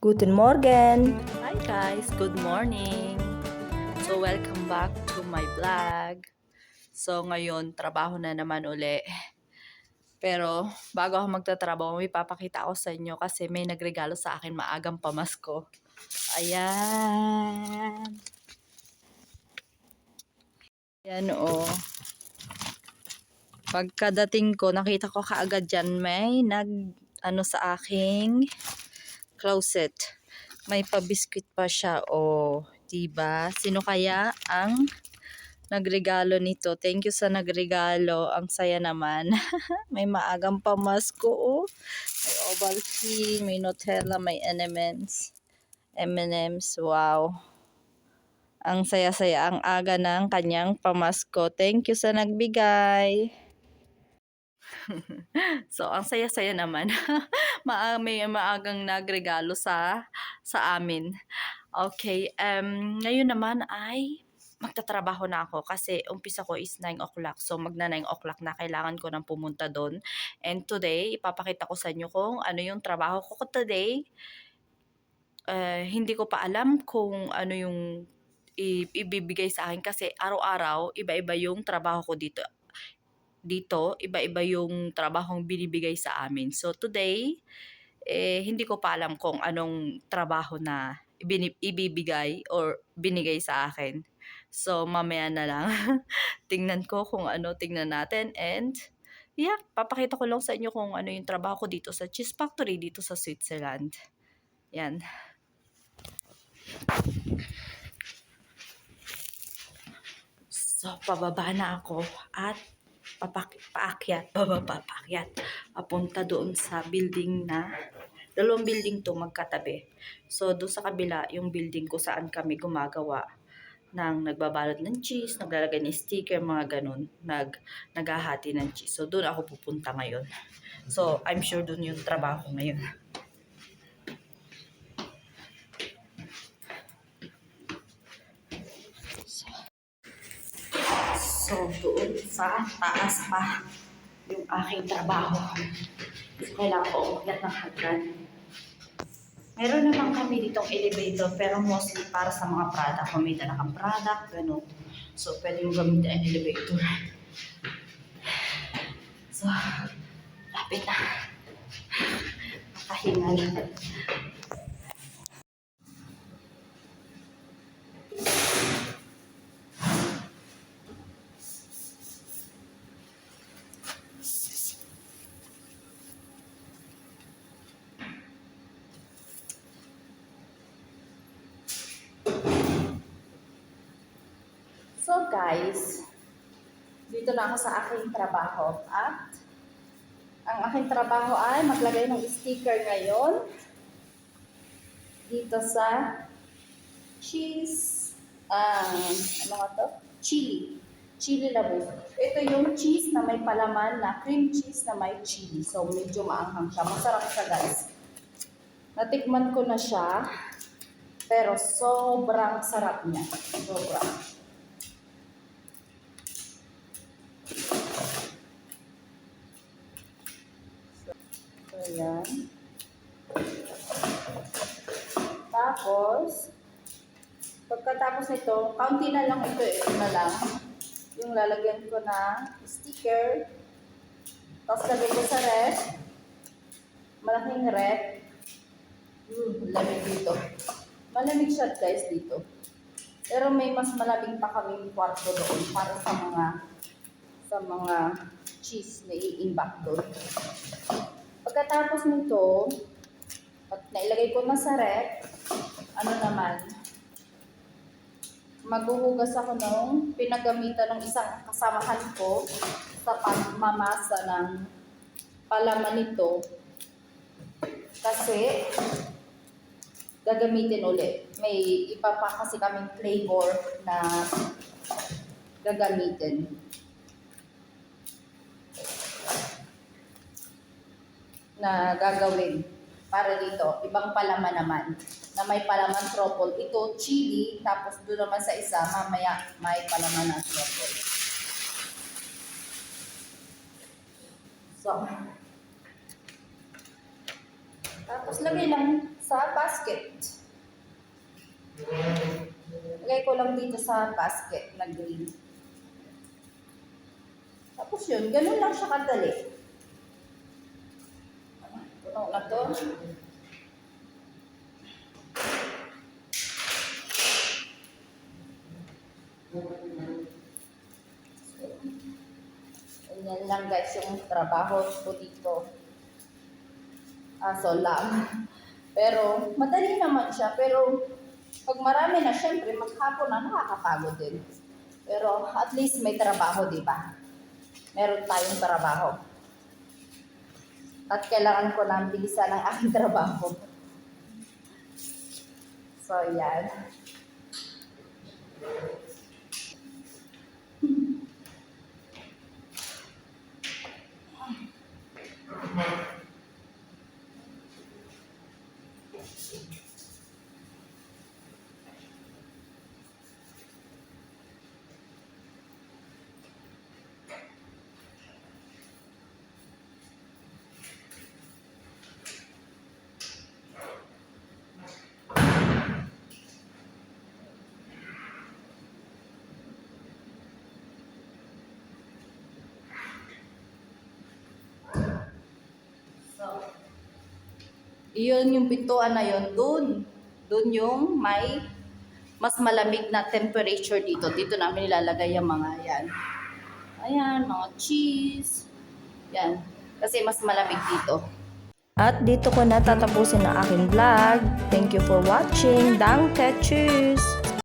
Guten Morgen! Hi guys, good morning. So welcome back to my vlog. So ngayon, trabaho na naman uli. Pero bago ako magtatrabaho, may papakita ako sa inyo kasi may nagregalo sa akin maagang pamasko. Ayan. Ayan o. Pagkadating ko, nakita ko kaagad dyan may nag, ano sa aking closet. May pabiskwit pa siya. O, diba? Sino kaya ang nagregalo nito? Thank you sa nagregalo. Ang saya naman. may maagang pamasko. Oh. May Ovaltine, may Nutella, may M&M's. M&M's. Wow. Ang saya-saya ang aga ng kanyang pamasko. Thank you sa nagbigay. so, ang saya-saya naman. Ma may maagang nagregalo sa sa amin. Okay, um, ngayon naman ay magtatrabaho na ako kasi umpisa ko is 9 o'clock. So, magna 9 o'clock na kailangan ko nang pumunta doon. And today, ipapakita ko sa inyo kung ano yung trabaho ko today. Uh, hindi ko pa alam kung ano yung ibibigay sa akin kasi araw-araw iba-iba yung trabaho ko dito dito, iba-iba yung trabahong binibigay sa amin. So today, eh, hindi ko pa alam kung anong trabaho na ibibigay or binigay sa akin. So mamaya na lang, tingnan ko kung ano, tingnan natin. And yeah, papakita ko lang sa inyo kung ano yung trabaho ko dito sa cheese factory dito sa Switzerland. Yan. So, pababa na ako at papak paakyat, bababa, paakyat, papunta doon sa building na, dalawang building to magkatabi. So, doon sa kabila, yung building ko saan kami gumagawa ng nagbabalot ng cheese, naglalagay ng sticker, mga ganun, nag, naghahati ng cheese. So, doon ako pupunta ngayon. So, I'm sure doon yung trabaho ngayon. So, doon sa taas pa yung aking trabaho. So, kailangan ko umakyat ng hagdan. Meron naman kami ditong elevator, pero mostly para sa mga product. Kung may dala kang product, gano'n. So, pwede mo gamitin ang elevator. So, lapit na. Makahingal. So guys, dito na ako sa aking trabaho at ang aking trabaho ay maglagay ng sticker ngayon dito sa cheese, um, ano nga to? Chili. Chili labo. Ito yung cheese na may palaman na cream cheese na may chili. So medyo maanghang siya. Masarap siya guys. Natikman ko na siya. Pero sobrang sarap niya. Sobrang. So, yan. Tapos, pagkatapos nito, kaunti na lang ito, ito na lang. Yung lalagyan ko na sticker. Tapos lagay ko sa ref. Malaking ref. Hmm, lamig dito. Malamig siya guys dito. Pero may mas malamig pa kaming kwarto doon para sa mga sa mga cheese na i-imbak doon. Pagkatapos nito, at nailagay ko na sa rep, ano naman, maghuhugas ako ng pinagamitan ng isang kasamahan ko sa pagmamasa ng palaman nito kasi gagamitin uli. May iba pa kasi kaming flavor na gagamitin. Na gagawin para dito. Ibang palaman naman na may palaman truffle. Ito, chili, tapos doon naman sa isa, mamaya may palaman na truffle. So, tapos lagay lang sa basket. Lagay ko lang dito sa basket na green. Tapos yun, ganun lang siya kadali. Puno na to. Ganyan lang guys yung trabaho ko dito. Aso lang. Pero madali naman siya. Pero pag marami na, syempre maghapon na nakakapagod din. Pero at least may trabaho, di ba? Meron tayong trabaho. At kailangan ko lang bilisan ang aking trabaho. So, yan. So, iyon yung pintuan na yun, dun. Dun yung may mas malamig na temperature dito. Dito namin nilalagay yung mga yan. Ayan, mga cheese. Yan. Kasi mas malamig dito. At dito ko na tatapusin ang aking vlog. Thank you for watching. Danke, tschüss!